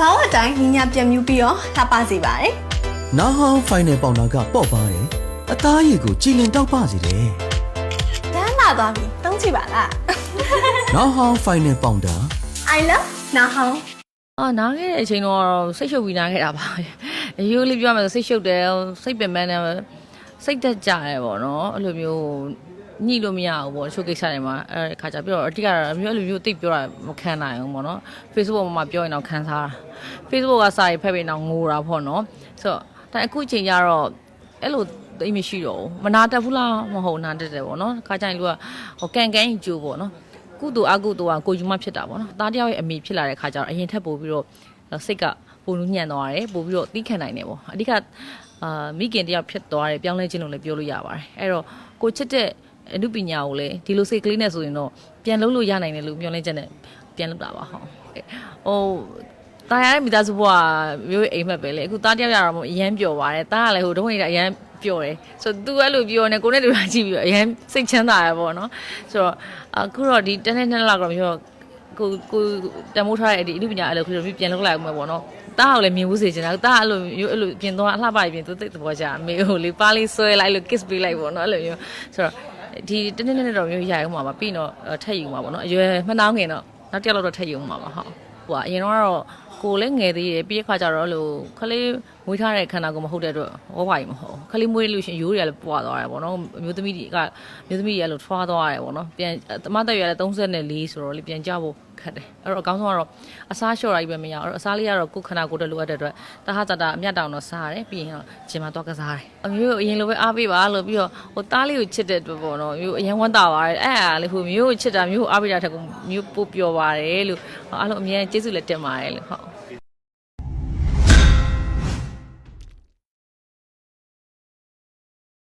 ဘောင်းအတိုင်းညီညာပြန်မြူပြီးတော့ထားပါစီပါတယ်နားဟောင်းဖိုင်နယ်ပေါင်တာကပေါ့ပါတယ်အသားရည်ကိုကြည်လင်တောက်ပစေတယ်တန်းလာသွားပြီတုံးချပါလားနားဟောင်းဖိုင်နယ်ပေါင်တာ I love နာဟောင်းအာနားခဲ့တဲ့အချိန်တော့စိတ်ရှုပ်ပြီးနားခဲ့တာပါအယူလေးပြောမှဆိုစိတ်ရှုပ်တယ်စိတ်ပင်ပန်းတယ်စိတ်သက်ကြတယ်ပေါ့နော်အဲ့လိုမျိုး ညှိလို့မရဘူးပေါ့ချိုးကိစ္စတွေမှာအဲ့ခါကျပြီးတော့အတိကတော့မျိုးအဲ့လိုမျိုးတိတ်ပြောတာမခံနိုင်ဘူးပေါ့နော် Facebook မှာပြောရင်တော့ခံစားတာ Facebook ကစာရေးဖက်ပြီးတော့ငိုတာပေါ့နော်ဆိုတော့ဒါအခုချိန်ကျတော့အဲ့လိုတိတ်မရှိတော့ဘူးမနာတတ်ဘူးလားမဟုတ်နာတတ်တယ်ပေါ့နော်ခါကျရင်လူကဟိုကန်ကန်ကြီးကြိုးပေါ့နော်ကုတူအကုတူကကိုယူမဖြစ်တာပေါ့နော်သားတယောက်ရဲ့အမိဖြစ်လာတဲ့ခါကျတော့အရင်ထက်ပိုပြီးတော့စိတ်ကပုံလူညံ့သွားတယ်ပိုပြီးတော့တီးခံနိုင်တယ်ပေါ့အဓိကအာမိခင်တယောက်ဖြစ်သွားတယ်ပြောင်းလဲခြင်းလို့လည်းပြောလို့ရပါတယ်အဲ့တော့ကိုချစ်တဲ့ အမှုပညာကိုလည်းဒီလိုစိတ်ကလေးနဲ့ဆိုရင်တော့ပြန်လုပ်လို့ရနိုင်တယ်လို့ပြောလဲချက်နဲ့ပြန်လုပ်တာပါဟုတ်ဟိုတာရတဲ့မိသားစုဘွားမျိုးအိမ်မက်ပဲလေအခုတားတယောက်ရတော့မအရန်ပျော်ပါတယ်တားကလည်းဟိုတုံးနေတဲ့အရန်ပျော်တယ်ဆိုတော့ तू အဲ့လိုပျော်နေကိုနဲ့တူတာကြည့်ပြီးတော့အရန်စိတ်ချမ်းသာရပေါ့နော်ဆိုတော့အခုတော့ဒီတနေ့နှစ်လောက်တော့မျိုးကိုကိုတမိုးထားတဲ့ဒီအမှုပညာအဲ့လိုခရီးပြန်လုပ်လိုက်အောင်ပေါ့နော်တားကလည်းမြင်ဘူးစေချင်တာတားအဲ့လိုမျိုးအဲ့လိုပြင်သွားအလှပပြင်သူသိတဲ့ဘောကြအမေဟိုလေပါလေးဆွဲလိုက်လို့ kiss ပေးလိုက်ပေါ့နော်အဲ့လိုမျိုးဆိုတော့ ဒီတနေ့နှစ်တော့မျိုးရအောင်ပါပါပြီးတော့ထက်ယူမှာပေါ့နော်အရွယ်မှနှောင်းငင်တော့နောက်တစ်ယောက်တော့ထက်ယူမှာပါဟုတ်ဟိုကအရင်တော့ကိုလည်းငယ်သေးတယ်ပြီးတဲ့ခါကျတော့လို့ခလေးမွေးထားတဲ့ခန္ဓာကိုယ်မဟုတ်တဲ့အတွက်ဝဝါကြီးမဟုတ်ခလေးမွေးလို့ရှင်ရိုးတွေကလည်းပွာသွားတယ်ပေါ့နော်မျိုးသမီးတွေကမျိုးသမီးတွေကလို့ထွားသွားတယ်ပေါ့နော်ပြန်တမတက်ရွယ်လည်း34ဆိုတော့လေပြန်ကြဖို့ ခက်တယ်အဲ့တော့အကောင်းဆုံးကတော့အစားလျှော့လိုက်ပဲမရအောင်အဲ့တော့အစားလေးကတော့ကိုယ်ခန္ဓာကိုယ်တလိုအပ်တဲ့အတွက်တဟတာတာအမြတ်တောင်တော့စားရတယ်ပြီးရင်တော့ဂျင်မှာတော့ကစားတယ်အမျိုးအရင်လိုပဲအားပေးပါလို့ပြီးတော့ဟိုသားလေးကိုချစ်တဲ့အတွက်ပေါ့နော်မျိုးအရင်ဝမ်းသာပါတယ်အဲ့အားလေဟိုမျိုးကိုချစ်တာမျိုးကိုအားပေးတာထက်ကိုမျိုးပိုပျော်ပါတယ်လို့အားလုံးအမြဲကျေးဇူးလည်းတင်ပါတယ်လို့ဟုတ်